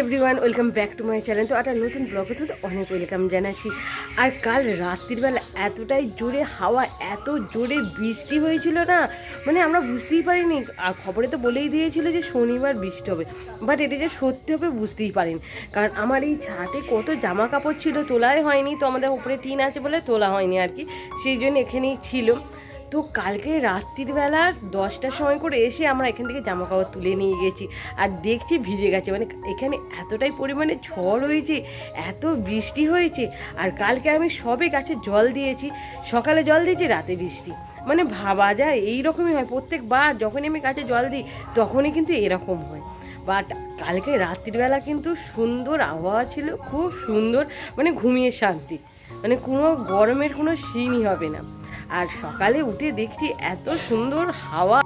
Everyone welcome back to my channel তো একটা নতুন ব্লগে তো অনেক ওয়েলকাম জানাচ্ছি। আর কাল রাত্রিবেলা এতটাই জোরে হাওয়া, এত জোরে বৃষ্টি হয়েছিল না মানে আমরা বুঝতেই পারিনি। আর খবরে তো বলেই দিয়েছিল যে শনিবার বৃষ্টি হবে বাট এটা যে সত্যি হবে বুঝতেই পারিনি। কারণ আমার এই ছাদে কত জামা কাপড় ছিল, তোলাই হয়নি। তো আমাদের উপরে টিন আছে বলে তোলা হয়নি আর কি, সেই জন্য এখানেই ছিল তো কালকে রাত্রিবেলা দশটার সময় করে এসে আমরা এখান থেকে জামা কাপড় তুলে নিয়ে গেছি। আর দেখছি ভিজে গেছে। মানে এখানে এতটাই পরিমাণে ঝড় হয়েছে, এত বৃষ্টি হয়েছে। আর কালকে আমি সবে গাছে জল দিয়েছি। সকালে জল দিয়েছি, রাতে বৃষ্টি। মানে ভাবা যায় এই রকমই হয়। প্রত্যেকবার যখনই আমি গাছে জল দিই, তখনই কিন্তু এরকম হয়। বাট কালকে রাত্রিবেলা কিন্তু সুন্দর আবহাওয়া ছিল, খুব সুন্দর। মানে ঘুমিয়ে শান্তি। মানে কোনো গরমের কোনো সিনই হবে না। আর সকালে উঠে দেখছি এত সুন্দর হাওয়া।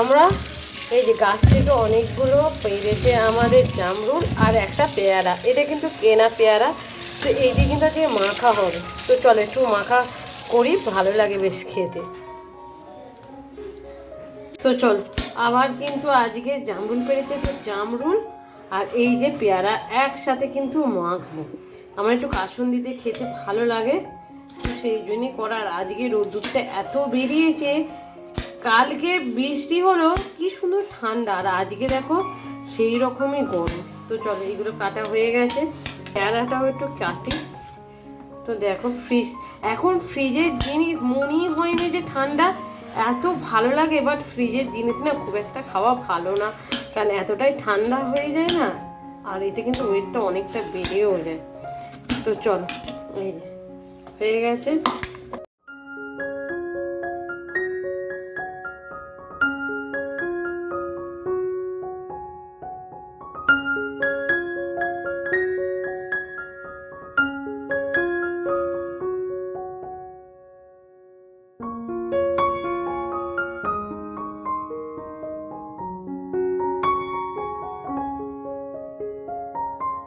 আমরা এই যে গাছ থেকে অনেকগুলো পেরেছে আমাদের জামরুল আর একটা পেয়ারা। এটা কিন্তু কেনা পেয়ারা। তো এই দিয়ে কিন্তু আজকে মাখা হবে। তো চলো একটু মাখা করি, ভালো লাগে বেশ খেতে। তো চল, আবার কিন্তু আজকে জামরুল পেরেছে তো জামরুল আর এই যে পেয়ারা একসাথে কিন্তু মাখবো। আমার একটু কাসুন দিতে খেতে ভালো লাগে, তো সেই জন্যই করার। আজকে রোদ্দুরটা এত বেরিয়েছে, কালকে বৃষ্টি হলো, কি সুন্দর ঠান্ডা। আর আজকে দেখো সেই রকমই গরম। তো চলো, এইগুলো কাটা হয়ে গেছে। পেয়ারাটাও একটু কাটি। তো দেখো ফ্রিজ এখন ফ্রিজের জিনিস মনেই হয়নি যে ঠান্ডা। এত ভালো লাগে বাট ফ্রিজের জিনিস না খুব একটা খাওয়া ভালো না। কারণ এতটাই ঠান্ডা হয়ে যায় না, আর এতে কিন্তু ওয়েটটা অনেকটা বেড়েও যায়। তো চলো, এই যে, হয়ে গেছে।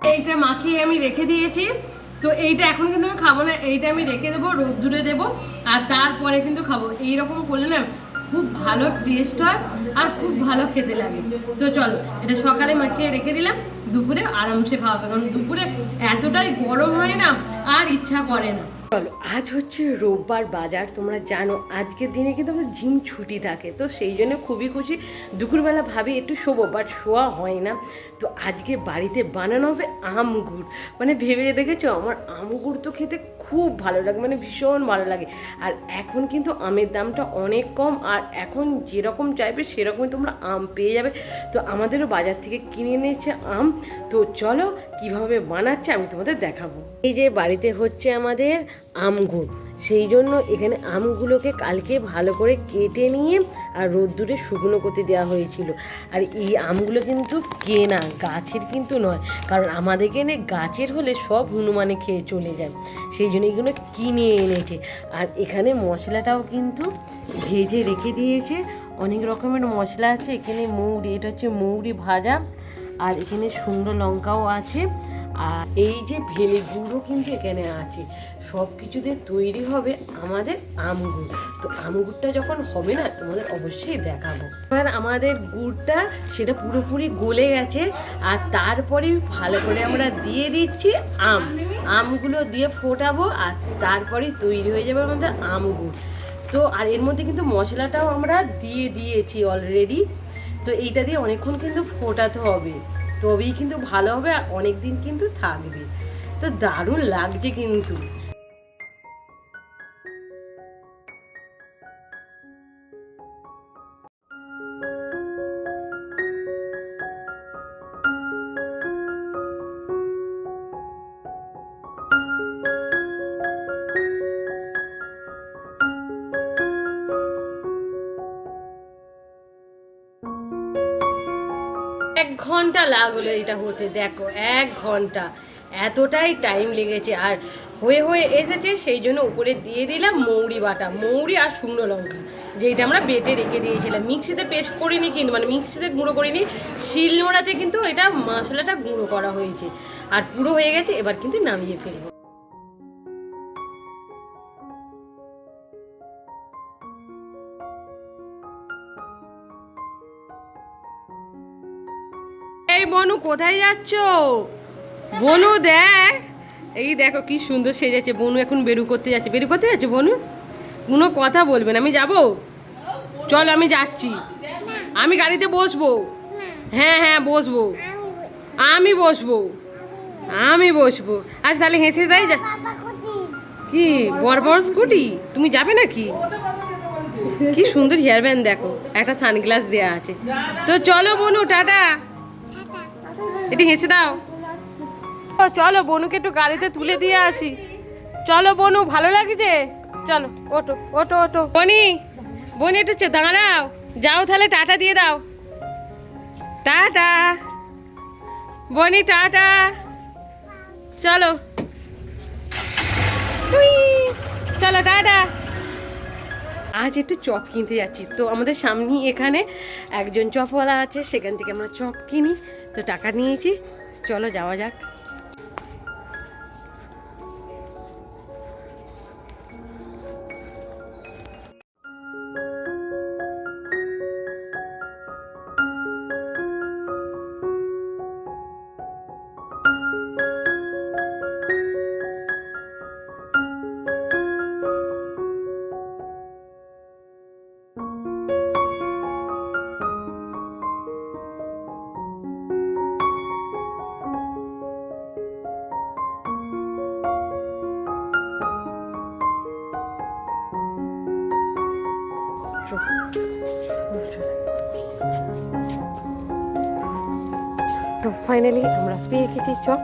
এইটা মাখিয়ে আমি রেখে দিয়েছি। তো এইটা এখন কিন্তু আমি খাব না, এইটা আমি রেখে দেবো, রোদ্দুরে দেবো, আর তারপরে কিন্তু খাব। এইরকম করলে না খুব ভালো টেস্ট হয় আর খুব ভালো খেতে লাগে। তো চলো, এটা সকালে মাখিয়ে রেখে দিলাম, দুপুরে আরামসে খাওয়াবে কারণ দুপুরে এতটাই গরম হয় না আর ইচ্ছা করে না। চলো, আজ হচ্ছে রোববার বাজার, তোমরা জানো, আজকের দিনে কিন্তু আমার জিম ছুটি থাকে, তো সেই জন্য খুবই খুশি। দুপুরবেলা ভাবি একটু শোবো বাট শোয়া হয় না। তো আজকে বাড়িতে বানানো হবে আম গুড় মানে ভেবে দেখেছ? আমার আম গুড় তো খেতে খুব ভালো লাগে মানে ভীষণ ভালো লাগে। আর এখন কিন্তু আমের দামটা অনেক কম, আর এখন যেরকম চাইবে সেরকমই তোমরা আম পেয়ে যাবে। তো আমাদেরও বাজার থেকে কিনে এনেছে আম। তো চলো কীভাবে বানাচ্ছে আমি তোমাদের দেখাবো। এই যে বাড়িতে হচ্ছে আমাদের আম গুড় সেই জন্য এখানে আমগুলোকে কালকে ভালো করে কেটে নিয়ে আর রোদ্দুরে শুকনো করতে দেওয়া হয়েছিল। আর এই আমগুলো কিন্তু কেনা, গাছের কিন্তু নয়, কারণ আমাদের এখানে গাছের হলে সব হনুমানে খেয়ে চলে যায়। সেই জন্য এগুলো কিনে এনেছে। আর এখানে মশলাটাও কিন্তু ভেজে রেখে দিয়েছে। অনেক রকমের মশলা আছে, এখানে মৌরি, এটা হচ্ছে মৌরি ভাজা। আর এখানে সুন্দর লঙ্কাও আছে। আর এই যে ভেলে গুঁড়ো কিন্তু এখানে আছে। সব কিছুতে তৈরি হবে আমাদের আমগুড়। তো আমগুড়টা যখন হবে না, তোমাদের অবশ্যই দেখাবো। এবার আমাদের গুড়টা সেটা পুরোপুরি গলে গেছে, আর তারপরে ভালো করে আমরা দিয়ে দিচ্ছি আম। আমগুলো দিয়ে ফোটাবো, আর তারপরেই তৈরি হয়ে যাবে আমাদের আমগুড়। তো আর এর মধ্যে কিন্তু মশলাটাও আমরা দিয়ে দিয়েছি অলরেডি তো এইটা দিয়ে অনেকক্ষণ কিন্তু ফোটাতে হবে। তবেই কিন্তু ভালো হবে আর অনেক দিন কিন্তু থাকবে। তো দারুণ লাগছে কিন্তু। ঘণ্টা লাগল এটা হতে, দেখো, এক ঘণ্টা। এতটাই টাইম লেগেছে। আর হয়ে হয়ে এসেছে, সেই জন্য উপরে দিয়ে দিলাম মৌরি বাটা। মৌরি আর শুকনো লঙ্কা যেটা আমরা বেটে রেখে দিয়েছিলাম। মিক্সিতে পেস্ট করিনি কিন্তু মানে মিক্সিতে গুঁড়ো করিনি, শিলনোড়াতে কিন্তু এটা মশলাটা গুঁড়ো করা হয়েছে। আর পুরো হয়ে গেছে, এবার কিন্তু নামিয়ে ফেলব। এই বনু, কোথায় যাচ্ছ? বনু, দেখ। এই দেখো কি সুন্দর সেজেছে। বনু এখন বেরু করতে যাচ্ছে। বেরু করতে যাচ্ছে বনু? কোনো কথা বলবেন আমি যাব? চল, আমি যাচ্ছি। আমি গাড়িতে বসবো? হ্যাঁ হ্যাঁ বসবো। আমি বসবো। আমি বসবো। আচ্ছা তাহলে হেসে দেয় যা কি? বড় বড় স্কুটি? তুমি যাবে নাকি? কি সুন্দর হেয়ার ব্যান্ড দেখো। একটা সানগ্লাস দেয়া আছে। তো চলো বনু, টাটা। এটি হেঁচে দাও। ও, চলো বনুকে একটু গাড়িতে তুলে দিয়ে আসি। চলো বনু ভালো লাগছে? চলো ওটো ওটো ওটো বনি বনি একটু দাঁড়াও। যাও তাহলে টাটা দিয়ে দাও। টাটা। বনি টাটা। চলো। চলো টাটা। আজ একটু চপ কিনতে যাচ্ছি। তো আমাদের সামনেই এখানে একজন চপওয়ালা আছে, সেখান থেকে আমরা চপ কিনি। তো টাকা নিয়েছি। চলো যাওয়া যাক। তো ফাইনালি আমরা পেয়ে গেছি চপ।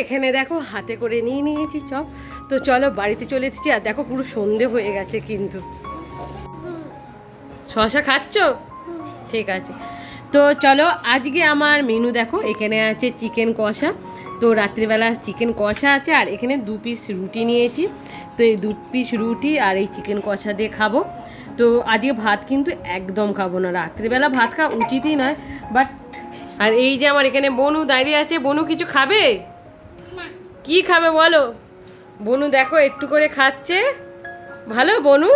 এখানে দেখো হাতে করে নিয়ে নিয়েছি চপ। তো চলো বাড়িতে চলে এসেছি আর দেখো পুরো সন্ধে হয়ে গেছে কিন্তু। শশা খাচ্ছ? ঠিক আছে। তো চলো আজকে আমার মেনু দেখো। এখানে আছে চিকেন কষা। তো রাত্রিবেলা চিকেন কষা আছে আর এখানে দু পিস রুটি নিয়েছি। তো এই দু পিস রুটি আর এই চিকেন কষা দিয়ে খাব। তো আজকে ভাত কিন্তু একদম খাব না। রাত্রিবেলা ভাত খাওয়া উচিতই নয়। বাট আর এই যে আমার এখানে বনু দাঁড়িয়ে আছে বনু কিছু খাবে? কি খাবে বলো? বনু দেখো একটু করে খাচ্ছে। ভালো বনু?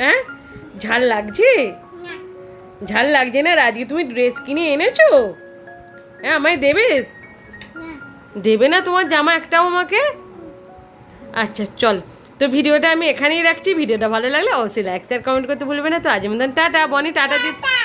হ্যাঁ? ঝাল লাগছে? ঝাল লাগছে না রাজি আজকে তুমি ড্রেস কিনে এনেছো? হ্যাঁ আমায় দেবে? দেবে না তোমার জামা একটাও আমাকে? আচ্ছা চল। তো ভিডিওটা আমি এখানেই রাখছি। ভিডিওটা ভালো লাগলে অবশ্যই লাইক শেয়ার কমেন্ট করতে ভুলবে না। তো আজ মতন টাটা বনি টাটা দিতে